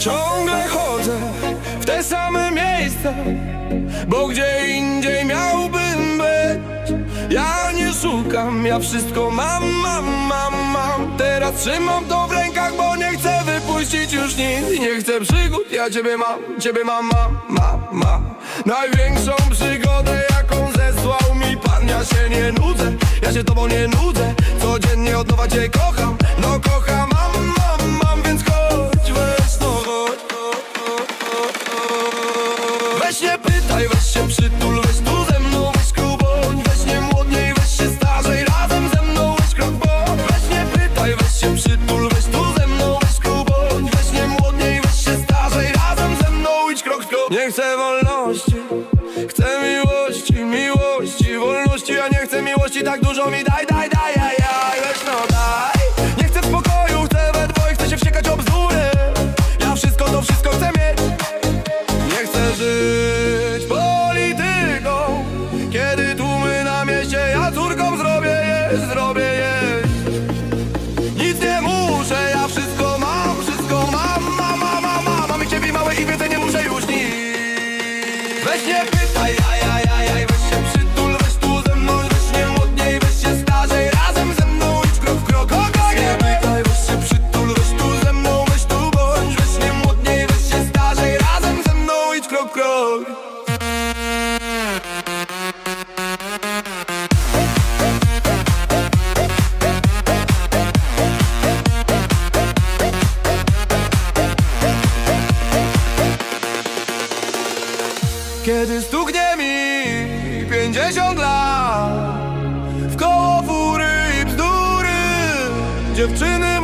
Ciągle chodzę w te same miejsca Bo gdzie indziej miałbym być. Ja nie szukam, ja wszystko mam, mam, mam, mam. Teraz trzymam to w rękach, bo nie chcę wypuścić już nic. Nie chcę przygód, ja ciebie mam, ciebie mam, mam, mam, mam. Największą przygodę, jaką zesłał mi pan Ja się nie nudzę, ja się tobą nie nudzę. Weź nie pytaj, weź się przytul, weź tu ze mną, weź kuboń Weź nie młodniej, weź się starzej, razem ze mną, weź krok bo Weź nie pytaj, weź się przytul, weź tu ze mną, weź kuboń Weź nie młodniej, weź się starzej, razem ze mną, idź krok w Nie chcę wolności, chcę miłości, miłości, wolności Ja nie chcę miłości, tak dużo mi daj, daj, daj, daj, daj, weź no daj. Nie chcę spokoju, chcę we dwoje, chcę się wściekać o bzdury. Ja wszystko, to wszystko chcę mieć Kiedy stuknie mi pięćdziesiąt lat W koło fury i bzdury Dziewczyny